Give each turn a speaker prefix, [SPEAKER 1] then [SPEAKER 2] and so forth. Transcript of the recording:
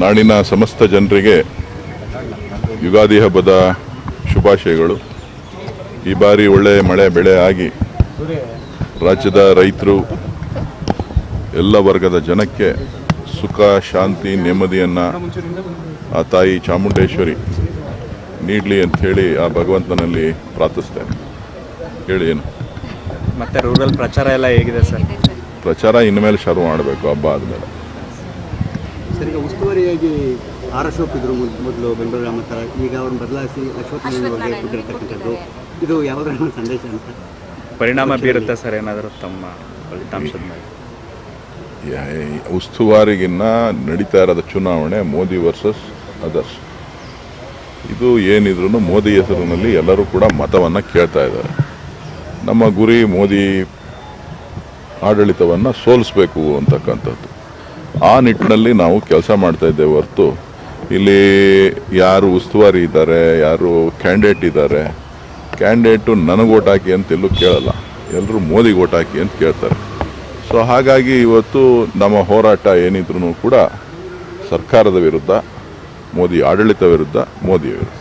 [SPEAKER 1] ನಾಡಿನ ಸಮಸ್ತ ಜನರಿಗೆ ಯುಗಾದಿ ಹಬ್ಬದ ಶುಭಾಶಯಗಳು. ಈ ಬಾರಿ ಒಳ್ಳೆ ಮಳೆ ಬೆಳೆ ಆಗಿ ರಾಜ್ಯದ ರೈತರು ಎಲ್ಲ ವರ್ಗದ ಜನಕ್ಕೆ ಸುಖ ಶಾಂತಿ ನೆಮ್ಮದಿಯನ್ನು ಆ ತಾಯಿ ಚಾಮುಂಡೇಶ್ವರಿ ನೀಡಲಿ ಅಂತ ಹೇಳಿ ಆ ಭಗವಂತನಲ್ಲಿ ಪ್ರಾರ್ಥಿಸ್ತೇನೆ. ಹೇಳಿ ಏನು?
[SPEAKER 2] ಮತ್ತೆ ರೂರಲ್ ಪ್ರಚಾರ ಎಲ್ಲ ಹೇಗಿದೆ ಸರ್?
[SPEAKER 1] ಪ್ರಚಾರ ಇನ್ಮೇಲೆ ಶುರು ಮಾಡಬೇಕು ಹಬ್ಬ ಆದಮೇಲೆ.
[SPEAKER 3] ಸರ್ ಈಗ ಉಸ್ತುವಾರಿಯಾಗಿ ಆರ್ ಅಶೋಕ್ ಇದ್ರು ಮೊದಲು ಬೆಂಗಳೂರು ಗ್ರಾಮಾಂತರ ಈಗ ಅವ್ರನ್ನ ಬದಲಾಯಿಸಿ ಅಶೋಕ್ ಅವ್ರಿಗೆ ಕೊಟ್ಟಿರ್ತಕ್ಕಂಥದ್ದು ಇದು ಯಾವುದರ ಸಂದೇಶ ಅಂತ
[SPEAKER 2] ಪರಿಣಾಮ ಬೀರುತ್ತೆ ಸರ್ ಏನಾದರೂ ತಮ್ಮ ಫಲಿತಾಂಶದ ಮೇಲೆ?
[SPEAKER 1] ಉಸ್ತುವಾರಿಗಿನ್ನ ನಡೀತಾ ಇರೋದ ಚುನಾವಣೆ ಮೋದಿ ವರ್ಸಸ್ ಅದರ್ಸ್ ಇದು ಏನಿದ್ರು ಮೋದಿ ಹೆಸರಿನಲ್ಲಿ ಎಲ್ಲರೂ ಕೂಡ ಮತವನ್ನು ಕೇಳ್ತಾ ಇದ್ದಾರೆ. ನಮ್ಮ ಗುರಿ ಮೋದಿ ಆಡಳಿತವನ್ನು ಸೋಲಿಸಬೇಕು ಅಂತಕ್ಕಂಥದ್ದು. ಆ ನಿಟ್ಟಿನಲ್ಲಿ ನಾವು ಕೆಲಸ ಮಾಡ್ತಾ ಇದ್ದೇವೆ ಹೊರತು. ಇಲ್ಲಿ ಯಾರು ಉಸ್ತುವಾರಿ ಇದ್ದಾರೆ, ಯಾರು ಕ್ಯಾಂಡಿಡೇಟ್ ಇದ್ದಾರೆ, ಕ್ಯಾಂಡಿಡೇಟು ನನಗೆ ಓಟ್ ಹಾಕಿ ಅಂತ ಎಲ್ಲೂ ಕೇಳಲ್ಲ. ಎಲ್ಲರೂ ಮೋದಿಗೆ ಓಟ್ ಹಾಕಿ ಅಂತ ಕೇಳ್ತಾರೆ. ಸೊ ಹಾಗಾಗಿ ಇವತ್ತು ನಮ್ಮ ಹೋರಾಟ ಏನಿದ್ರು ಕೂಡ ಸರ್ಕಾರದ ವಿರುದ್ಧ, ಮೋದಿ ಆಡಳಿತ ವಿರುದ್ಧ ಮೋದಿ ವಿರುದ್ಧ.